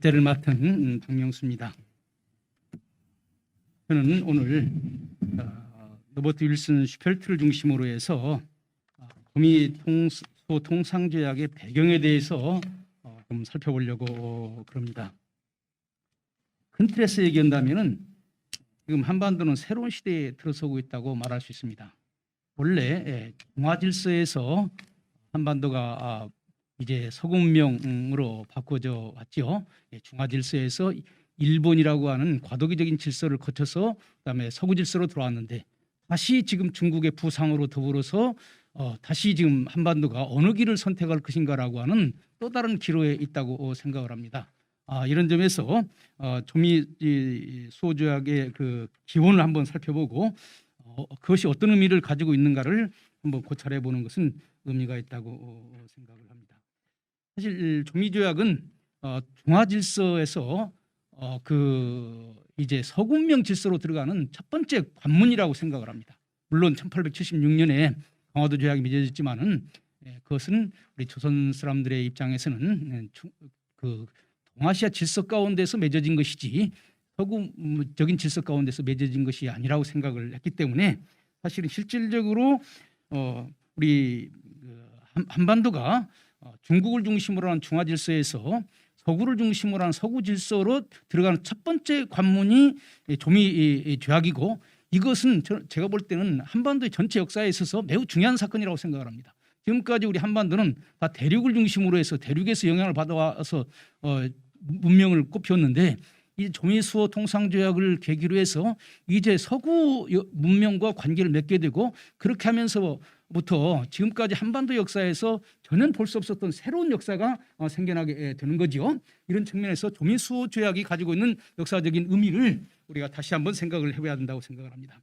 발대를 맡은 음, 박명수입니다. 저는 오늘 어, 로버트 윌슨 슈펠트를 중심으로 해서 어, 구미 통소 통상조약의 배경에 대해서 어, 좀 살펴보려고 그럽니다. 큰 틀에서 얘기한다면은 지금 한반도는 새로운 시대에 들어서고 있다고 말할 수 있습니다. 원래 예, 중화 질서에서 한반도가 아, 이제 서구문명으로 바꿔져 왔죠. 예, 중화 질서에서 일본이라고 하는 과도기적인 질서를 거쳐서 그다음에 서구 질서로 들어왔는데 다시 지금 중국의 부상으로 더불어서 어, 다시 지금 한반도가 어느 길을 선택할 것인가라고 하는 또 다른 기로에 있다고 생각을 합니다. 아, 이런 점에서 어, 조미 이 수호 조약의 그 기원을 한번 살펴보고 어, 그것이 어떤 의미를 가지고 있는가를 한번 고찰해 보는 것은 의미가 있다고 어, 생각을 합니다. 사실 조미조약은 어, 중화 질서에서 어, 그 이제 서구문명 질서로 들어가는 첫 번째 관문이라고 생각을 합니다. 물론 1876년에 강화도 조약이 맺어졌지만은 예, 그것은 우리 조선 사람들의 입장에서는 예, 주- 그 동아시아 질서 가운데서 맺어진 것이지 서구적인 질서 가운데서 맺어진 것이 아니라고 생각을 했기 때문에 사실은 실질적으로 어, 우리 그 한- 한반도가 어, 중국을 중심으로 하는 중화 질서에서 서구를 중심으로 하는 서구 질서로 들어가는 첫 번째 관문이 이 조미 조약이고 이것은 저- 제가 볼 때는 한반도의 전체 역사에 있어서 매우 중요한 사건이라고 생각을 합니다. 지금까지 우리 한반도는 다 대륙을 중심으로 해서 대륙에서 영향을 받아와서 어, 문명을 꼽혔는데 이 조미수호 통상조약을 계기로 해서 이제 서구 여- 문명과 관계를 맺게 되고 그렇게 하면서 부터 지금까지 한반도 역사에서 전혀 볼 수 없었던 새로운 역사가 어, 생겨나게 예, 되는 거죠. 이런 측면에서 조미수호 조약이 가지고 있는 역사적인 의미를 우리가 다시 한번 생각을 해봐야 된다고 생각을 합니다.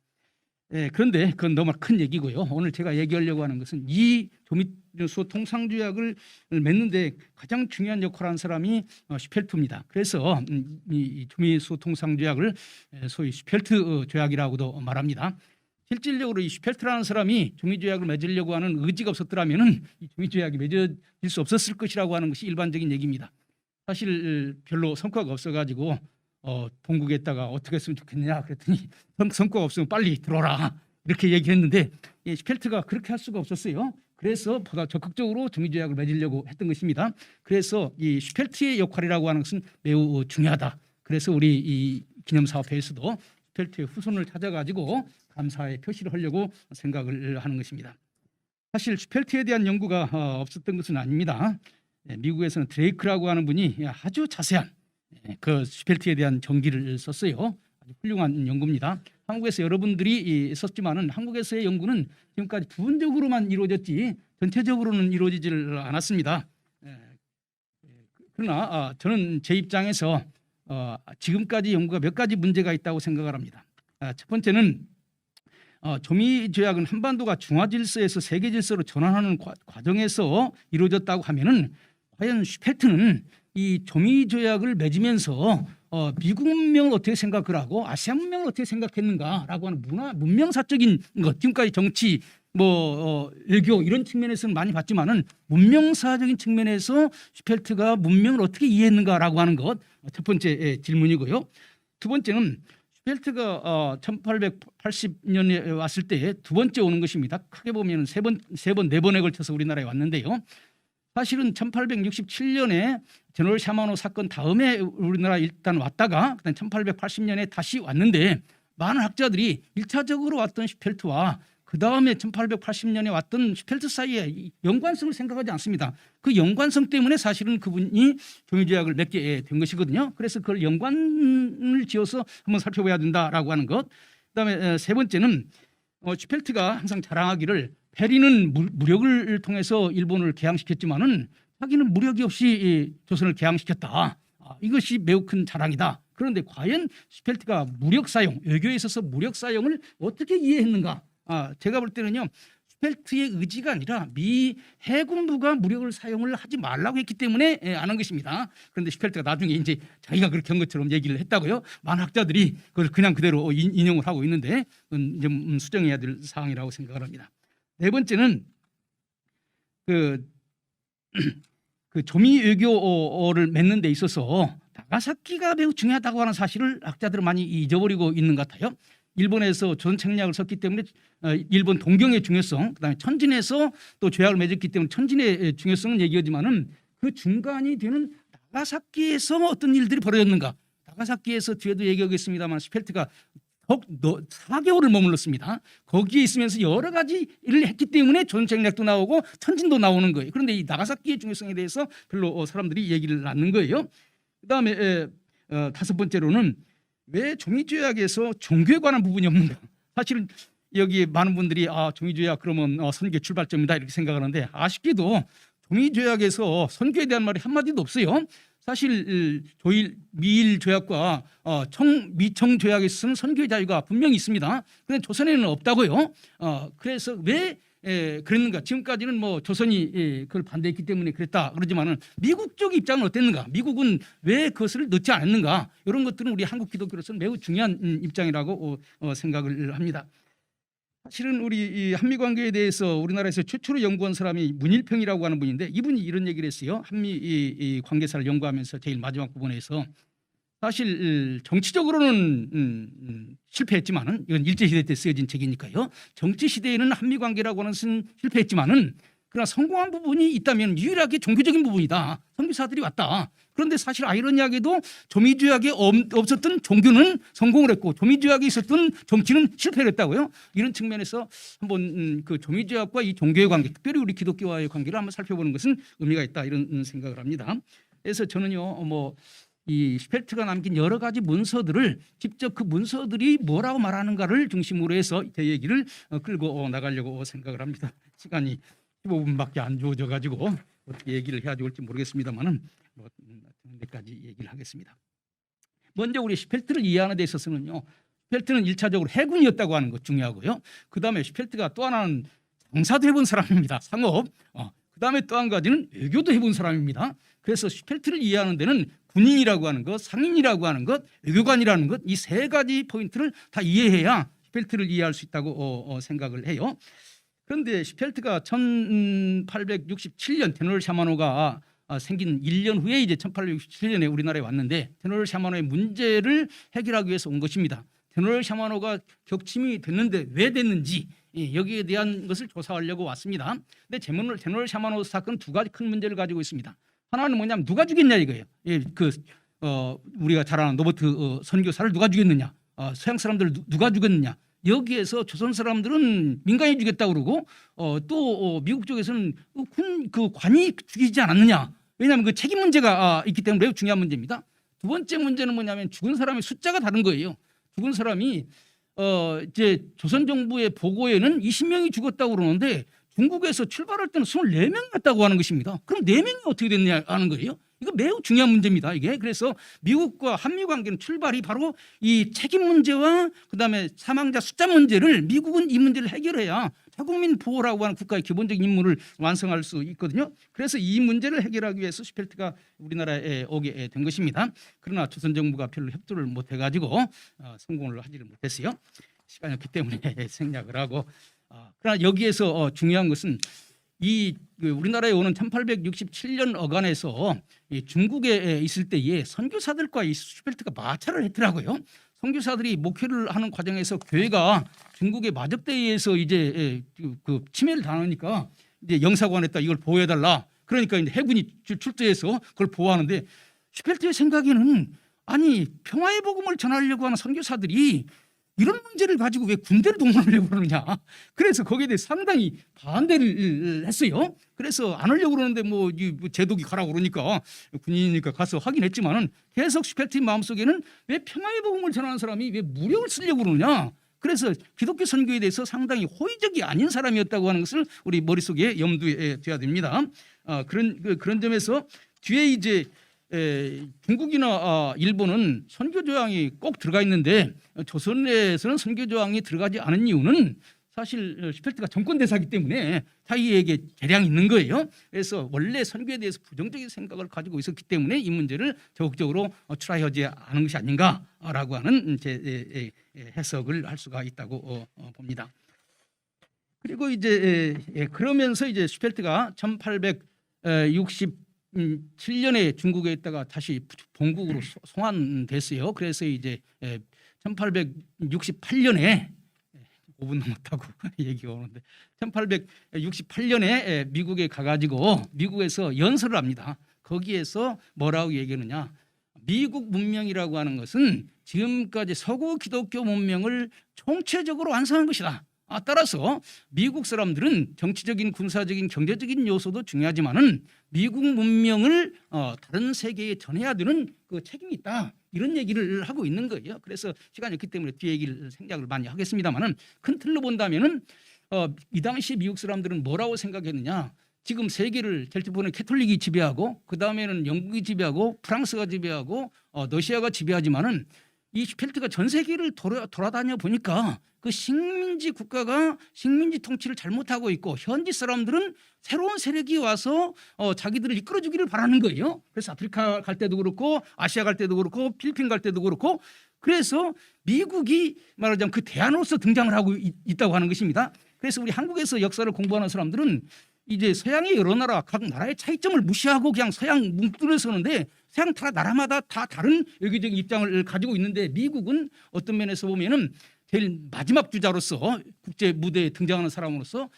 예, 그런데 그건 너무 큰 얘기고요. 오늘 제가 얘기하려고 하는 것은 이 조미수 통상조약을 맺는데 가장 중요한 역할을 한 사람이 어, 슈펠트입니다. 그래서 음, 이 조미수 통상조약을 에, 소위 슈펠트 어, 조약이라고도 말합니다. 실질적으로 이 슈펠트라는 사람이 조미조약을 맺으려고 하는 의지가 없었더라면은 이 조미조약이 맺어질 수 없었을 것이라고 하는 것이 일반적인 얘기입니다. 사실 별로 성과가 없어가지고 어, 동국에다가 어떻게 했으면 좋겠느냐 그랬더니 성, 성과가 없으면 빨리 들어라 이렇게 얘기했는데 이 슈펠트가 그렇게 할 수가 없었어요. 그래서 보다 적극적으로 조미조약을 맺으려고 했던 것입니다. 그래서 이 슈펠트의 역할이라고 하는 것은 매우 중요하다. 그래서 우리 이 기념사업회에서도 슈펠트의 후손을 찾아가지고 감사의 표시를 하려고 생각을 하는 것입니다. 사실 슈펠트에 대한 연구가 어, 없었던 것은 아닙니다. 예, 미국에서는 드레이크라고 하는 분이 아주 자세한 예, 그 슈펠트에 대한 전기를 썼어요. 아주 훌륭한 연구입니다. 한국에서 여러분들이 이, 썼지만은 한국에서의 연구는 지금까지 부분적으로만 이루어졌지 전체적으로는 이루어지지를 않았습니다. 예, 예, 그러나 아, 저는 제 입장에서 어, 지금까지 연구가 몇 가지 문제가 있다고 생각을 합니다. 아, 첫 번째는 어, 조미 조약은 한반도가 중화 질서에서 세계 질서로 전환하는 과, 과정에서 이루어졌다고 하면은 과연 슈펠트는 이 조미 조약을 맺으면서 어, 미국 문명을 어떻게 생각을 하고 아시아 문명을 어떻게 생각했는가라고 하는 문화 문명사적인 것 지금까지 정치 뭐 어, 외교 이런 측면에서는 많이 봤지만은 문명사적인 측면에서 슈펠트가 문명을 어떻게 이해했는가라고 하는 것 첫 번째 예, 질문이고요. 두 번째는 어, 1880년에 왔을 때 두 번째 오는 것입니다. 크게 보면 세 번, 세 번, 네 번에 걸쳐서 우리나라에 왔는데요. 사실은 1867년에 제너럴 샤마노 사건 다음에 우리나라 일단 왔다가 그다음 1880년에 다시 왔는데 많은 학자들이 일차적으로 왔던 슈펠트와 그 다음에 1880년에 왔던 슈펠트 사이에 이 연관성을 생각하지 않습니다. 그 연관성 때문에 사실은 그분이 종이조약을 맺게 된 것이거든요. 그래서 그걸 연관을 지어서 한번 살펴봐야 된다라고 하는 것. 그다음에 에, 세 번째는 어, 슈펠트가 항상 자랑하기를 페리는 무, 무력을 통해서 일본을 개항시켰지만은 자기는 무력이 없이 이 조선을 개항시켰다. 아, 이것이 매우 큰 자랑이다. 그런데 과연 슈펠트가 무력 사용, 외교에 있어서 무력 사용을 어떻게 이해했는가? 아, 제가 볼 때는요. 슈펠트의 의지가 아니라 미 해군부가 무력을 사용을 하지 말라고 했기 때문에 예, 안한 것입니다. 그런데 슈펠트가 나중에 이제 자기가 그렇게 한 것처럼 얘기를 했다고요. 많은 학자들이 그걸 그냥 그대로 인- 인용을 하고 있는데 그건 이제 음, 수정해야 될 사항이라고 생각을 합니다. 네 번째는 그, 그 조미 외교를 맺는 데 있어서 다 나가사키가 매우 중요하다고 하는 사실을 학자들은 많이 잊어버리고 있는 것 같아요. 일본에서 조선 책략을 썼기 때문에 어, 일본 동경의 중요성, 그다음에 천진에서 또 조약을 맺었기 때문에 천진의 중요성은 얘기하지만은 그 중간이 되는 나가사키에서 어떤 일들이 벌어졌는가? 나가사키에서 뒤에도 얘기하겠습니다만 스펠트가 덕, 너, 4개월을 머물렀습니다. 거기에 있으면서 여러 가지 일을 했기 때문에 전쟁략도 나오고 천진도 나오는 거예요. 그런데 이 나가사키의 중요성에 대해서 별로 어, 사람들이 얘기를 않는 거예요. 그다음에 에, 어, 다섯 번째로는 왜 종이조약에서 종교에 관한 부분이 없는가? 사실은 여기 많은 분들이 아 종이조약 그러면 어, 선교 출발점이다 이렇게 생각하는데 아쉽게도 종이조약에서 선교에 대한 말이 한 마디도 없어요. 사실 조일 미일 조약과 어, 청 미청 조약에서는 선교의 자유가 분명히 있습니다. 그런데 조선에는 없다고요. 어, 그래서 왜 에, 그랬는가? 지금까지는 뭐 조선이 예, 그걸 반대했기 때문에 그랬다 그러지만은 미국 쪽 입장은 어땠는가? 미국은 왜 그것을 넣지 않았는가? 이런 것들은 우리 한국 기독교로서는 매우 중요한 음, 입장이라고 어, 어, 생각을 합니다. 사실은 우리 이 한미 관계에 대해서 우리나라에서 최초로 연구한 사람이 문일평이라고 하는 분인데 이분이 이런 얘기를 했어요. 한미 이, 이 관계사를 연구하면서 제일 마지막 부분에서 사실 정치적으로는 음, 음, 실패했지만은 이건 일제 시대 때 쓰여진 책이니까요. 정치 시대에는 한미 관계라고 하는 것은 실패했지만은 그러나 성공한 부분이 있다면 유일하게 종교적인 부분이다. 선교사들이 왔다. 그런데 사실 아이러니하게도 조미조약에 없- 없었던 종교는 성공을 했고 조미조약에 있었던 정치는 실패를 했다고요. 이런 측면에서 한번 음, 그 조미조약과 이 종교의 관계, 특별히 우리 기독교와의 관계를 한번 살펴보는 것은 의미가 있다 이런 음, 생각을 합니다. 그래서 저는요, 어, 뭐. 이 스펠트가 남긴 여러 가지 문서들을 직접 그 문서들이 뭐라고 말하는가를 중심으로 해서 제 얘기를 어, 끌고 어, 나가려고 생각을 합니다. 시간이 15분밖에 안 주어져 가지고 어떻게 얘기를 해야 좋을지 모르겠습니다만은 뭐 음, 여기까지 얘기를 하겠습니다. 먼저 우리 슈펠트를 이해하는 데 있어서는요. 슈펠트는 일차적으로 해군이었다고 하는 것 중요하고요. 그다음에 슈펠트가 또 하나는 장사도 해본 사람입니다. 상업. 어, 그 다음에 또 한 가지는 외교도 해본 사람입니다. 그래서 슈펠트를 이해하는 데는 군인이라고 하는 것, 상인이라고 하는 것, 외교관이라는 것 이 세 가지 포인트를 다 이해해야 슈펠트를 이해할 수 있다고 어, 어, 생각을 해요. 그런데 슈펠트가 1867년 테노르 샤마노가 아, 생긴 1년 후에 이제 1867년에 우리나라에 왔는데 테노르 샤마노의 문제를 해결하기 위해서 온 것입니다. 테노르 샤마노가 격침이 됐는데 왜 됐는지 예, 여기에 대한 것을 조사하려고 왔습니다. 근데 제목을 테노르 샤마노 사건 두 가지 큰 문제를 가지고 있습니다. 하나는 뭐냐면 누가 죽였냐 이거예요. 예, 그 어, 우리가 잘 아는 노버트 어, 선교사를 누가 죽였느냐, 어, 서양 사람들을 누, 누가 죽였느냐. 여기에서 조선 사람들은 민간이 죽였다 그러고 어, 또 어, 미국 쪽에서는 그 군, 그 관이 죽이지 않았느냐. 왜냐하면 그 책임 문제가 아, 있기 때문에 매우 중요한 문제입니다. 두 번째 문제는 뭐냐면 죽은 사람의 숫자가 다른 거예요. 죽은 사람이 어, 이제 조선 정부의 보고에는 20명이 죽었다고 그러는데 중국에서 출발할 때는 24명이었다고 하는 것입니다. 그럼 4명이 어떻게 됐냐 하는 거예요. 이거 매우 중요한 문제입니다. 이게 그래서 미국과 한미 관계는 출발이 바로 이 책임 문제와 그다음에 사망자 숫자 문제를 미국은 이 문제를 해결해야 자국민 보호라고 하는 국가의 기본적인 임무를 완성할 수 있거든요. 그래서 이 문제를 해결하기 위해서 슈펠트가 우리나라에 오게 된 것입니다. 그러나 조선 정부가 별로 협조를 못 해가지고 어, 성공을 하지를 못했어요. 시간이 없기 때문에 생략을 하고 아, 그러나 여기에서 어, 중요한 것은 이그 우리나라에 오는 1867년 어간에서 이 중국에 있을 때에 선교사들과 이 슈펠트가 마찰을 했더라고요. 선교사들이 목회를 하는 과정에서 교회가 중국의 마적대에 의해서 이제 예, 그, 그 침해를 당하니까 이제 영사관에다 이걸 보호해달라. 그러니까 이제 해군이 출- 출두해서 그걸 보호하는데 슈펠트의 생각에는 아니 평화의 복음을 전하려고 하는 선교사들이 이런 문제를 가지고 왜 군대를 동원하려고 그러느냐. 그래서 거기에 대해 상당히 반대를 했어요. 그래서 안 하려고 그러는데 뭐, 이뭐 제독이 가라고 그러니까 군인이니까 가서 하긴 했지만은 계속 슈펠트의 마음속에는 왜 평화의 복음을 전하는 사람이 왜 무력을 쓰려고 그러느냐. 그래서 기독교 선교에 대해서 상당히 호의적이 아닌 사람이었다고 하는 것을 우리 머릿속에 염두에 둬야 됩니다. 아, 그런 그, 그런 점에서 뒤에 이제 에, 중국이나 아, 일본은 선교 조항이 꼭 들어가 있는데 어, 조선에서는 선교 조항이 들어가지 않은 이유는 사실 어, 슈펠트가 정권 대사기 때문에 자기에게 재량이 있는 거예요. 그래서 원래 선교에 대해서 부정적인 생각을 가지고 있었기 때문에 이 문제를 적극적으로 어, 트라이하지 않은 것이 아닌가라고 하는 제 해석을 할 수가 있다고 어, 어, 봅니다. 그리고 이제 그러면서 이제 슈펠트가 1860 1867년에 중국에 있다가 다시 본국으로 소- 송환됐어요. 그래서 이제 1868년에 5분 넘었다고 얘기가 오는데 1868년에 미국에 가가지고 미국에서 연설을 합니다. 거기에서 뭐라고 얘기하느냐? 미국 문명이라고 하는 것은 지금까지 서구 기독교 문명을 총체적으로 완성한 것이다. 아, 따라서 미국 사람들은 정치적인, 군사적인, 경제적인 요소도 중요하지만은 미국 문명을 어, 다른 세계에 전해야 되는 그 책임이 있다. 이런 얘기를 하고 있는 거예요. 그래서 시간이 없기 때문에 뒤에 얘기를 생각을 많이 하겠습니다만은 큰 틀로 본다면은 어, 이 당시 미국 사람들은 뭐라고 생각했느냐? 지금 세계를 델트포는 캐톨릭이 지배하고 그 다음에는 영국이 지배하고 프랑스가 지배하고 어, 러시아가 지배하지만은 이 슈펠트가 전 세계를 돌아, 돌아다녀 보니까 그 식민지 국가가 식민지 통치를 잘못하고 있고 현지 사람들은 새로운 세력이 와서 어, 자기들을 이끌어주기를 바라는 거예요. 그래서 아프리카 갈 때도 그렇고 아시아 갈 때도 그렇고 필리핀 갈 때도 그렇고 그래서 미국이 말하자면 그 대안으로서 등장을 하고 있, 있다고 하는 것입니다. 그래서 우리 한국에서 역사를 공부하는 사람들은 이제 서양의 여러 나라 각 나라의 차이점을 무시하고 그냥 서양 뭉뚱을 서는데 서양 다 나라마다 다 다른 외교적인 입장을 가지고 있는데 미국은 어떤 면에서 보면은 제일 마지막 주자로서 국제 무대에 등장하는 사람으로서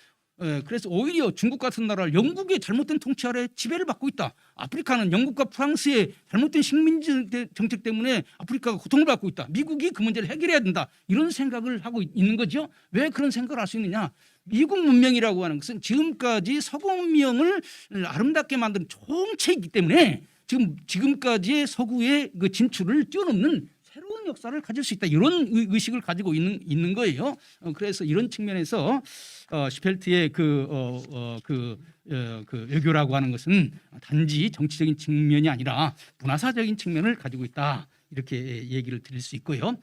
에, 그래서 오히려 중국 같은 나라를 영국의 잘못된 통치 아래 지배를 받고 있다. 아프리카는 영국과 프랑스의 잘못된 식민지 정책 때문에 아프리카가 고통을 받고 있다. 미국이 그 문제를 해결해야 된다. 이런 생각을 하고 있- 있는 거죠. 왜 그런 생각을 할 수 있느냐? 미국 문명이라고 하는 것은 지금까지 서구 문명을 아름답게 만든 총체이기 때문에 지금 지금까지의 서구의 그 진출을 뛰어넘는 새로운 역사를 가질 수 있다 이런 의- 의식을 가지고 있는 있는 거예요. 어, 그래서 이런 측면에서 어, 슈펠트의 그, 어, 어, 그, 어, 그 외교라고 하는 것은 단지 정치적인 측면이 아니라 문화사적인 측면을 가지고 있다 이렇게 얘기를 드릴 수 있고요.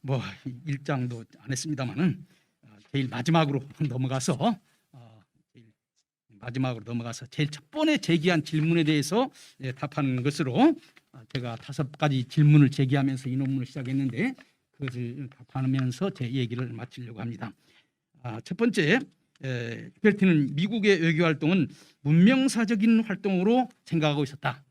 뭐 일장도 안 했습니다만은 어, 제일 마지막으로 넘어가서 마지막으로 넘어가서 제일 첫 번에 제기한 질문에 대해서 예, 답하는 것으로 아, 제가 다섯 가지 질문을 제기하면서 이 논문을 시작했는데 그것을 답하면서 제 얘기를 마치려고 합니다. 아, 첫 번째, 에, 벨트는 미국의 외교 활동은 문명사적인 활동으로 생각하고 있었다.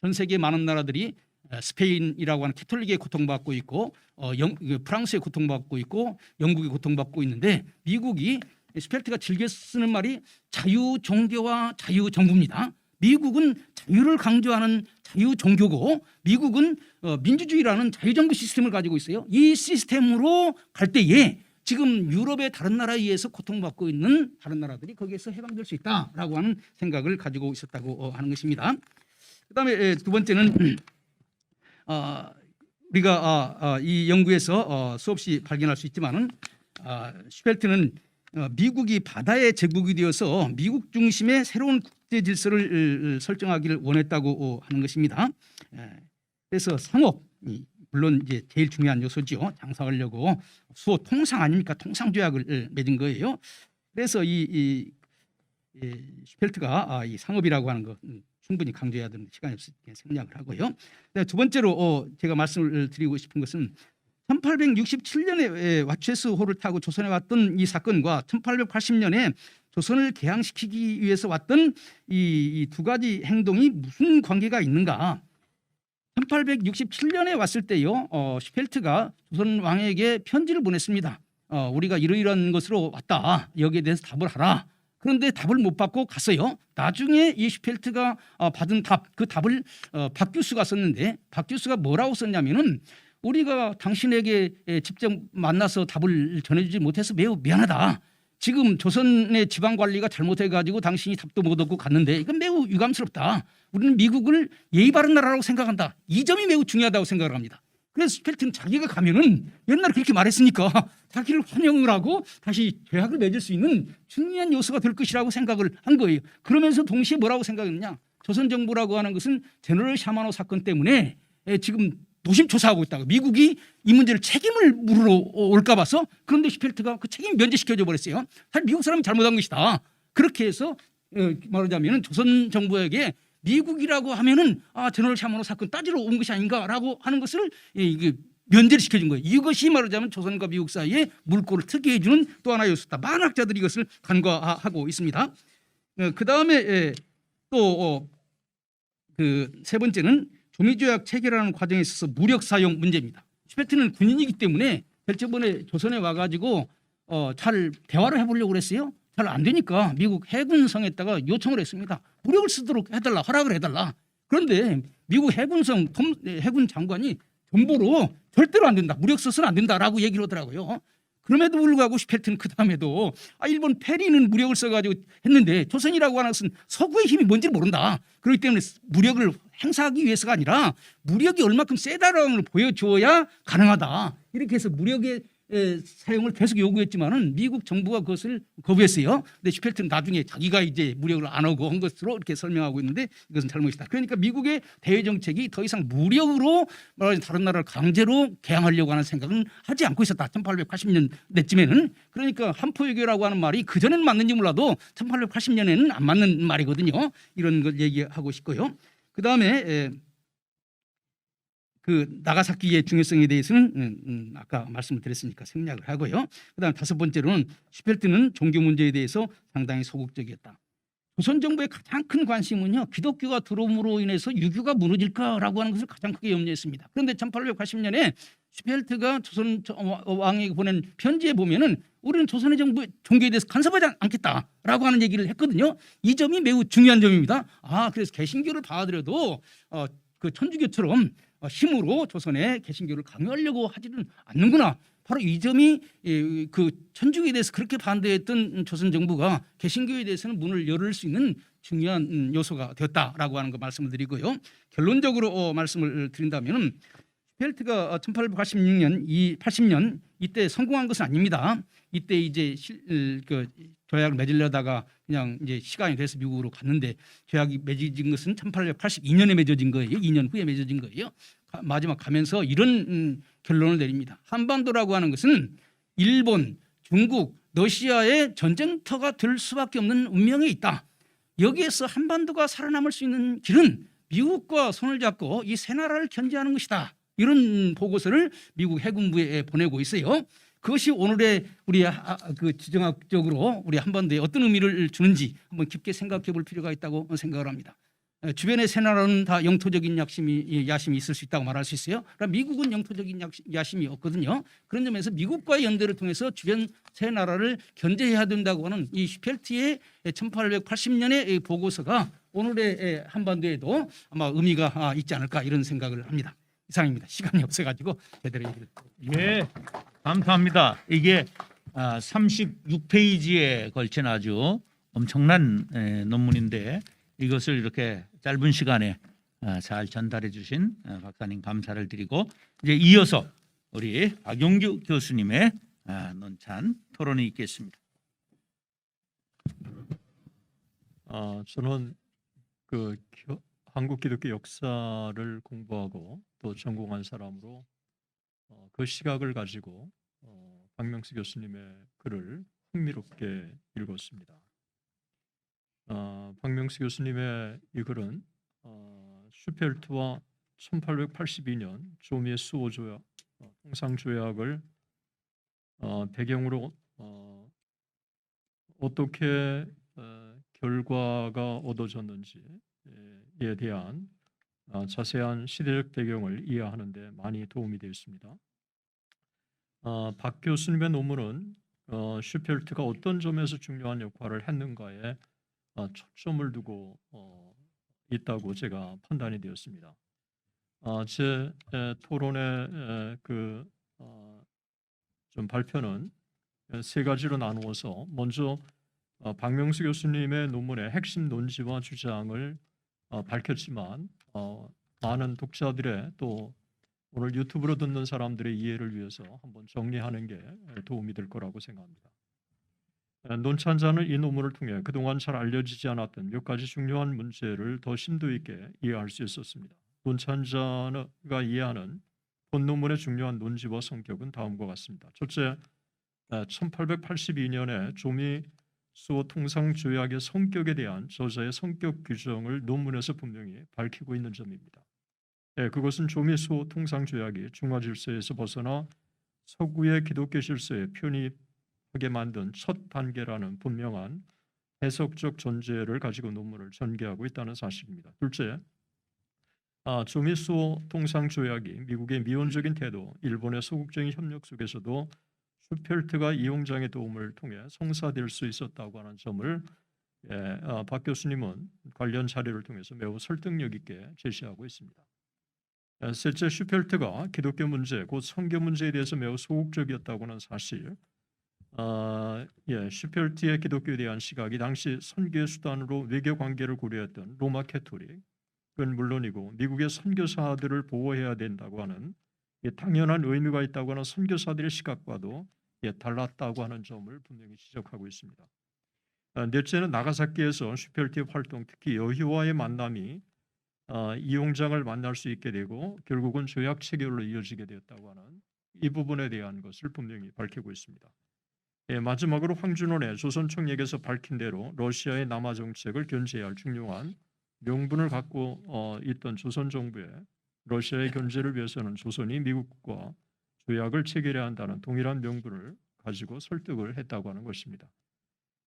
전 세계 많은 나라들이 에, 스페인이라고 하는 캐톨릭에 고통받고 있고 어, 영, 그 프랑스에 고통받고 있고 영국에 고통받고 있는데 미국이 스펠트가 즐겨 쓰는 말이 자유 종교와 자유 정부입니다. 미국은 자유를 강조하는 자유 종교고 미국은 어, 민주주의라는 자유 정부 시스템을 가지고 있어요. 이 시스템으로 갈 때에 지금 유럽의 다른 나라에 의해서 고통받고 있는 다른 나라들이 거기에서 해방될 수 있다라고 하는 생각을 가지고 있었다고 어, 하는 것입니다. 그다음에 에, 두 번째는 어, 우리가 아, 아, 이 연구에서 어, 수없이 발견할 수 있지만은 아, 슈펠트는 어, 미국이 바다의 제국이 되어서 미국 중심의 새로운 국제 질서를 어, 설정하기를 원했다고 어, 하는 것입니다. 에, 그래서 상업 이, 물론 이제 제일 중요한 요소죠. 장사하려고 수호 통상 아닙니까? 통상 조약을 어, 맺은 거예요. 그래서 이, 이, 이 슈펠트가 아, 이 상업이라고 하는 거 음, 충분히 강조해야 되는 시간이 없으니까 생략을 하고요. 네, 두 번째로 어, 제가 말씀을 드리고 싶은 것은 1867년에 와체스 호를 타고 조선에 왔던 이 사건과 1880년에 조선을 개항시키기 위해서 왔던 이 두 가지 행동이 무슨 관계가 있는가? 1867년에 왔을 때요, 어, 슈펠트가 조선 왕에게 편지를 보냈습니다. 어, 우리가 이러이러한 것으로 왔다. 여기에 대해서 답을 하라. 그런데 답을 못 받고 갔어요. 나중에 이 슈펠트가 어, 받은 답, 그 답을 어, 박 교수가 썼는데 박 교수가 뭐라고 썼냐면은 우리가 당신에게 에, 직접 만나서 답을 전해주지 못해서 매우 미안하다. 지금 조선의 지방 관리가 잘못해가지고 당신이 답도 못 얻고 갔는데 이건 매우 유감스럽다. 우리는 미국을 예의 바른 나라라고 생각한다. 이 점이 매우 중요하다고 생각을 합니다. 그래서 스펠트는 자기가 가면은 옛날에 그렇게 말했으니까 자기를 환영을 하고 다시 계약을 맺을 수 있는 중요한 요소가 될 것이라고 생각을 한 거예요. 그러면서 동시에 뭐라고 생각했느냐? 조선 정부라고 하는 것은 제너럴 샤마노 사건 때문에 에, 지금 노심초사하고 있다고 미국이 이 문제를 책임을 물으러 올까 봐서 그런데 슈펠트가 그 책임 면제시켜줘 버렸어요. 사실 미국 사람이 잘못한 것이다. 그렇게 해서 어, 말하자면 조선 정부에게 미국이라고 하면은 아 제너럴 샤마노 사건 따지러 온 것이 아닌가라고 하는 것을 예, 이게 면제를 시켜준 거예요. 이것이 말하자면 조선과 미국 사이에 물꼬를 트게 해주는 또 하나의 요소다. 많은 학자들이 이것을 간과하고 있습니다. 그 다음에 또 어, 그세 번째는 조미조약 체결하는 과정에 있어서 무력 사용 문제입니다. 슈펠트는 군인이기 때문에 별저번에 조선에 와가지고 어, 잘 대화를 해보려고 그랬어요. 잘 안 되니까 미국 해군성에다가 요청을 했습니다. 무력을 쓰도록 해달라, 허락을 해달라. 그런데 미국 해군성 톰- 해군 장관이 정보로 절대로 안 된다. 무력 써서는 안 된다라고 얘기를 하더라고요. 그럼에도 불구하고 슈펠트는 그 다음에도 아 일본 페리는 무력을 써가지고 했는데 조선이라고 하는 것은 서구의 힘이 뭔지 를 모른다. 그렇기 때문에 무력을 행사하기 위해서가 아니라 무력이 얼마큼 세다라는 걸 보여줘야 가능하다. 이렇게 해서 무력의 에, 사용을 계속 요구했지만은 미국 정부가 그것을 거부했어요. 근데 슈펠트는 나중에 자기가 이제 무력을 안 하고 한 것으로 이렇게 설명하고 있는데 이것은 잘못이다. 그러니까 미국의 대외 정책이 더 이상 무력으로 말하자면 다른 나라를 강제로 개항하려고 하는 생각은 하지 않고 있었다. 1880년 대쯤에는 그러니까 한포유교라고 하는 말이 그 전에는 맞는지 몰라도 1880년에는 안 맞는 말이거든요. 이런 걸 얘기하고 싶고요. 그 다음에 그 나가사키의 중요성에 대해서는 음, 음, 아까 말씀을 드렸으니까 생략을 하고요. 그다음 다섯 번째로는 슈펠트는 종교 문제에 대해서 상당히 소극적이었다. 조선 정부의 가장 큰 관심은요 기독교가 들어옴으로 인해서 유교가 무너질까라고 하는 것을 가장 크게 염려했습니다. 그런데 1880년에 슈펠트가 조선 왕에게 보낸 편지에 보면은 우리는 조선의 정부 종교에 대해서 간섭하지 않- 않겠다라고 하는 얘기를 했거든요. 이 점이 매우 중요한 점입니다. 아 그래서 개신교를 받아들여도 어, 그 천주교처럼 어, 힘으로 조선의 개신교를 강요하려고 하지는 않는구나. 바로 이 점이 예, 그 천주교에 대해서 그렇게 반대했던 조선 정부가 개신교에 대해서는 문을 열을 수 있는 중요한 음, 요소가 되었다라고 하는 거 말씀을 드리고요. 결론적으로 어, 말씀을 드린다면 은 슈펠트가 1886년 이 80년 이때 성공한 것은 아닙니다. 이때 이제 실, 을, 그 조약을 맺으려다가 그냥 이제 시간이 돼서 미국으로 갔는데 조약이 맺어진 것은 1882년에 맺어진 거예요. 2년 후에 맺어진 거예요. 가- 마지막 가면서 이런 음, 결론을 내립니다. 한반도라고 하는 것은 일본, 중국, 러시아의 전쟁터가 될 수밖에 없는 운명에 있다. 여기에서 한반도가 살아남을 수 있는 길은 미국과 손을 잡고 이 세 나라를 견제하는 것이다. 이런 보고서를 미국 해군부에 보내고 있어요. 그것이 오늘의 우리 아- 아, 그 지정학적으로 우리 한반도에 어떤 의미를 주는지 한번 깊게 생각해 볼 필요가 있다고 생각을 합니다. 에, 주변의 세 나라는 다 영토적인 야심이, 이 야심이 있을 수 있다고 말할 수 있어요. 그러나 미국은 영토적인 야심- 야심이 없거든요. 그런 점에서 미국과의 연대를 통해서 주변 세 나라를 견제해야 된다고 하는 이 슈펠트의 1880년의 보고서가 오늘의 에, 한반도에도 아마 의미가 아, 있지 않을까 이런 생각을 합니다. 이상입니다. 시간이 없어가지고 제대로 얘기를 예, 감사합니다. 이게 아, 36페이지에 걸친 아주 엄청난 에, 논문인데 이것을 이렇게 짧은 시간에 아, 잘 전달해 주신 아, 박사님 감사를 드리고 이제 이어서 우리 박용규 교수님의 아, 논찬 토론이 있겠습니다. 아, 저는 그 겨- 한국 기독교 역사를 공부하고 또 전공한 사람으로 어, 그 시각을 가지고 어, 박명수 교수님의 글을 흥미롭게 읽었습니다. 아, 박명수 교수님의 이 글은 어, 슈펠트와 1882년 조미의 수호 조약, 어, 통상 조약을 어, 배경으로 어, 어떻게 어, 결과가 얻어졌는지 에 대한 어, 자세한 시대적 배경을 이해하는 데 많이 도움이 되었습니다. 어, 박 교수님의 논문은 어, 슈펠트가 어떤 점에서 중요한 역할을 했는가에 어, 초점을 두고 어, 있다고 제가 판단이 되었습니다. 어, 제 에, 토론의 에, 그 어, 좀 발표는 세 가지로 나누어서 먼저 어, 박명수 교수님의 논문의 핵심 논지와 주장을 어, 밝혔지만 어, 많은 독자들의 또 오늘 유튜브로 듣는 사람들의 이해를 위해서 한번 정리하는 게 도움이 될 거라고 생각합니다. 에, 논찬자는 이 논문을 통해 그동안 잘 알려지지 않았던 몇 가지 중요한 문제를 더 심도 있게 이해할 수 있었습니다. 논찬자가 이해하는 본 논문의 중요한 논지와 성격은 다음과 같습니다. 첫째, 1882년에 조미 수호 통상 조약의 성격에 대한 저자의 성격 규정을 논문에서 분명히 밝히고 있는 점입니다. 예, 그것은 조미 수호 통상 조약이 중화 질서에서 벗어나 서구의 기독교 질서에 편입하게 만든 첫 단계라는 분명한 해석적 전제를 가지고 논문을 전개하고 있다는 사실입니다. 둘째, 아, 조미수 통상 조약이 미국의 미온적인 태도, 일본의 소극적인 협력 속에서도 슈펠트가 이용장의 도움을 통해 성사될 수 있었다고 하는 점을 예, 아, 박 교수님은 관련 자료를 통해서 매우 설득력 있게 제시하고 있습니다. 예, 셋째, 슈펠트가 기독교 문제, 곧 선교 문제에 대해서 매우 소극적이었다고 하는 사실, 아, 예, 슈펠트의 기독교에 대한 시각이 당시 선교의 수단으로 외교 관계를 고려했던 로마 캐토릭, 그건 물론이고 미국의 선교사들을 보호해야 된다고 하는 예, 당연한 의미가 있다고 하는 선교사들의 시각과도 예, 달랐다고 하는 점을 분명히 지적하고 있습니다. 아, 넷째는 나가사키에서 슈펠트의 활동, 특히 여희와의 만남이 아, 이용장을 만날 수 있게 되고 결국은 조약 체결로 이어지게 되었다고 하는 이 부분에 대한 것을 분명히 밝히고 있습니다. 예, 마지막으로 황준원의 조선총리에게서 밝힌 대로 러시아의 남하 정책을 견제해야 할 중요한 명분을 갖고 어, 있던 조선 정부에 러시아의 견제를 위해서는 조선이 미국과 조약을 체결해야 한다는 동일한 명분을 가지고 설득을 했다고 하는 것입니다.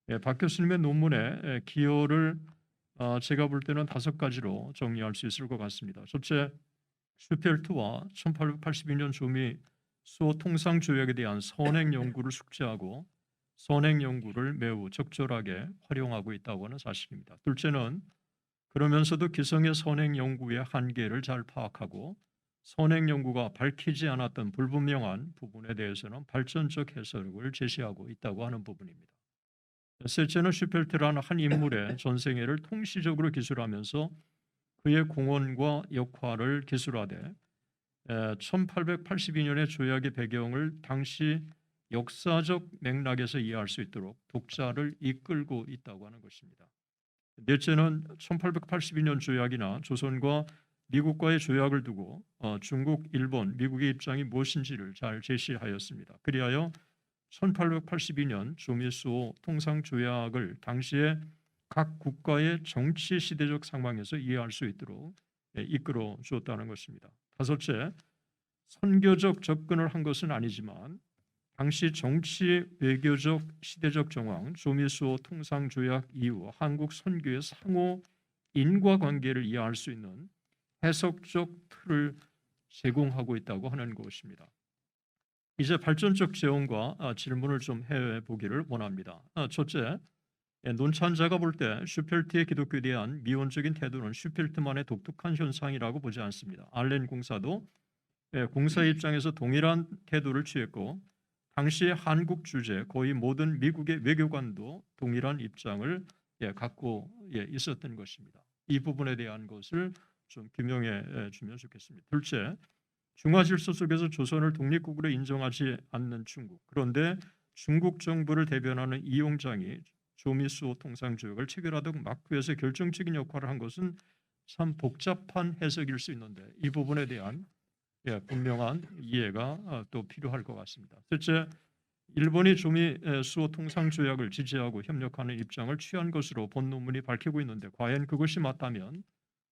예, 박 교수님의 논문에 예, 기여를 어, 제가 볼 때는 다섯 가지로 정리할 수 있을 것 같습니다. 첫째, 슈펠트와 1882년 조미 수호 통상 조약에 대한 선행 연구를 숙지하고 선행 연구를 매우 적절하게 활용하고 있다고 하는 사실입니다. 둘째는 그러면서도 기성의 선행 연구의 한계를 잘 파악하고 선행 연구가 밝히지 않았던 불분명한 부분에 대해서는 발전적 해석을 제시하고 있다고 하는 부분입니다. 셋째는 슈펠트라는 한 인물의 전생애를 통시적으로 기술하면서 그의 공헌과 역할을 기술하되 1882년의 조약의 배경을 당시 역사적 맥락에서 이해할 수 있도록 독자를 이끌고 있다고 하는 것입니다. 넷째는 1882년 조약이나 조선과 미국과의 조약을 두고 어, 중국, 일본, 미국의 입장이 무엇인지를 잘 제시하였습니다. 그리하여 1882년 조미수호 통상 조약을 당시에 각 국가의 정치 시대적 상황에서 이해할 수 있도록 예, 이끌어 주었다는 것입니다. 다섯째, 선교적 접근을 한 것은 아니지만 당시 정치 외교적 시대적 정황, 조미수호 통상 조약 이후 한국 선교의 상호 인과관계를 이해할 수 있는 해석적 틀을 제공하고 있다고 하는 것입니다. 이제 발전적 재원과 아, 질문을 좀 해보기를 원합니다. 아, 첫째, 예, 논찬자가 볼 때 슈펠트의 기독교에 대한 미온적인 태도는 슈펠트만의 독특한 현상이라고 보지 않습니다. 알렌 공사도 예, 공사 입장에서 동일한 태도를 취했고 당시의 한국 주재 거의 모든 미국의 외교관도 동일한 입장을 예, 갖고 예, 있었던 것입니다. 이 부분에 대한 것을 좀 규명해 예, 주면 좋겠습니다. 둘째, 중화 질서 속에서 조선을 독립국으로 인정하지 않는 중국. 그런데 중국 정부를 대변하는 이용장이 조미수호 통상조약을 체결하도록 위해서 결정적인 역할을 한 것은 참 복잡한 해석일 수 있는데 이 부분에 대한 예, 분명한 이해가 어, 또 필요할 것 같습니다. 셋째, 일본이 조미 수호 통상 조약을 지지하고 협력하는 입장을 취한 것으로 본 논문이 밝히고 있는데 과연 그것이 맞다면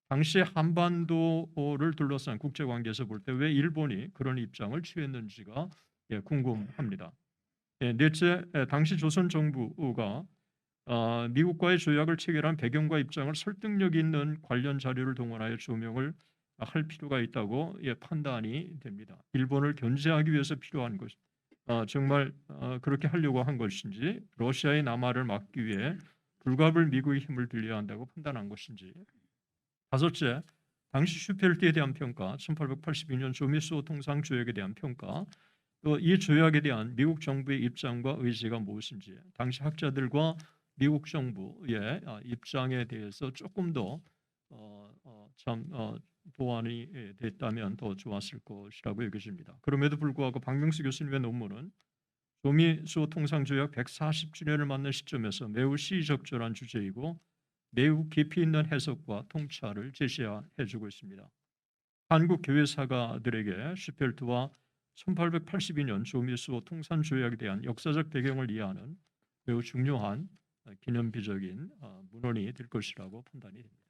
당시 한반도를 둘러싼 국제 관계에서 볼 때 왜 일본이 그런 입장을 취했는지가 예, 궁금합니다. 예, 넷째, 예, 당시 조선 정부가 어, 미국과의 조약을 체결한 배경과 입장을 설득력 있는 관련 자료를 동원하여 조명을 할 필요가 있다고 예, 판단이 됩니다. 일본을 견제하기 위해서 필요한 것, 어, 정말 어, 그렇게 하려고 한 것인지, 러시아의 남하를 막기 위해 불가불 미국의 힘을 빌려야 한다고 판단한 것인지, 다섯째, 당시 슈펠트에 대한 평가, 1882년 조미수 통상 조약에 대한 평가, 또 이 조약에 대한 미국 정부의 입장과 의지가 무엇인지, 당시 학자들과 미국 정부의 아, 입장에 대해서 조금 더 어, 어, 참 어, 보완이 예, 됐다면 더 좋았을 것이라고 여겨집니다. 그럼에도 불구하고 박명수 교수님의 논문은 조미수 통상조약 140주년을 맞는 시점에서 매우 시적절한 주제이고 매우 깊이 있는 해석과 통찰을 제시해주고 있습니다. 한국 교회사가들에게 슈펠트와 1882년 조미수 통산 조약에 대한 역사적 배경을 이해하는 매우 중요한 기념비적인 어, 문헌이 될 것이라고 판단이 됩니다.